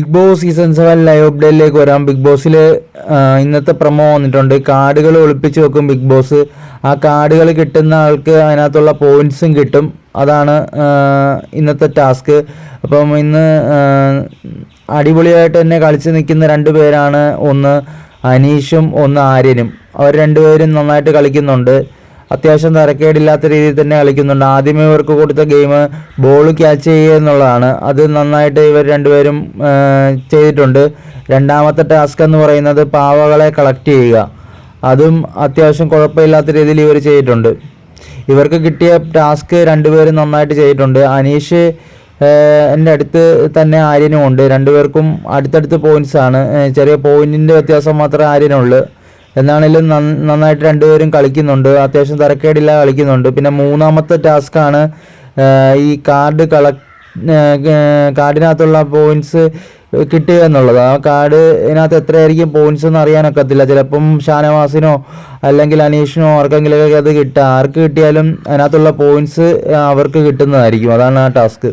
Bigg Boss season seven live അപ്ഡേറ്റിലേക്ക് വരാം big ബോസിൽ ഇന്നത്തെ പ്രമോ വന്നിട്ടുണ്ട്. കാർഡുകൾ ഒളിപ്പിച്ച് വെക്കും ബിഗ് ബോസ് ആ കാർഡുകൾ കിട്ടുന്ന ആൾക്ക് അതിനകത്തുള്ള പോയിന്റ്സും കിട്ടും. അതാണ് ഇന്നത്തെ ടാസ്ക് അപ്പം ഇന്ന് അടിപൊളിയായിട്ട് തന്നെ കളിച്ച് നിൽക്കുന്ന രണ്ട് പേരാണ് ഒന്ന് അനീഷും ഒന്ന് ആര്യനും. അവർ രണ്ടുപേരും നന്നായിട്ട് കളിക്കുന്നുണ്ട്. അത്യാവശ്യം തരക്കേടില്ലാത്ത രീതിയിൽ തന്നെ കളിക്കുന്നുണ്ട്. ആദ്യമേ ഇവർക്ക് കൊടുത്ത ഗെയിം ബോൾ ക്യാച്ച് ചെയ്യുക എന്നുള്ളതാണ്. അത് നന്നായിട്ട് ഇവർ രണ്ടുപേരും ചെയ്തിട്ടുണ്ട്. രണ്ടാമത്തെ ടാസ്ക് എന്ന് പറയുന്നത് പാവകളെ കളക്ട് ചെയ്യുക. അതും അത്യാവശ്യം കുഴപ്പമില്ലാത്ത രീതിയിൽ ഇവർ ചെയ്തിട്ടുണ്ട്. ഇവർക്ക് കിട്ടിയ ടാസ്ക് രണ്ടുപേരും നന്നായിട്ട് ചെയ്തിട്ടുണ്ട്. അനീഷ് എന്റെ അടുത്ത് തന്നെ ആര്യനും ഉണ്ട് രണ്ടുപേർക്കും അടുത്തടുത്ത് പോയിന്റ്സ് ആണ്. ചെറിയ പോയിന്റിന്റെ വ്യത്യാസം മാത്രമേ ആര്യനുള്ളൂ. എന്നാണെങ്കിലും നന്നായിട്ട് രണ്ടുപേരും കളിക്കുന്നുണ്ട്. അത്യാവശ്യം തരക്കേടില്ല കളിക്കുന്നുണ്ട്. പിന്നെ മൂന്നാമത്തെ ടാസ്ക്കാണ് ഈ കാർഡ് കള കാർഡിനകത്തുള്ള പോയിന്റ്സ് കിട്ടുക എന്നുള്ളത്. ആ കാർഡ് ഇതിനകത്ത് എത്രയായിരിക്കും പോയിന്റ്സ് എന്ന് അറിയാനൊക്കത്തില്ല. ചിലപ്പം ഷാനവാസിനോ അല്ലെങ്കിൽ അനീഷിനോ ആർക്കെങ്കിലുമൊക്കെ അത് കിട്ടുക. ആർക്ക് കിട്ടിയാലും അതിനകത്തുള്ള പോയിന്റ്സ് അവർക്ക് കിട്ടുന്നതായിരിക്കും. അതാണ് ആ ടാസ്ക്.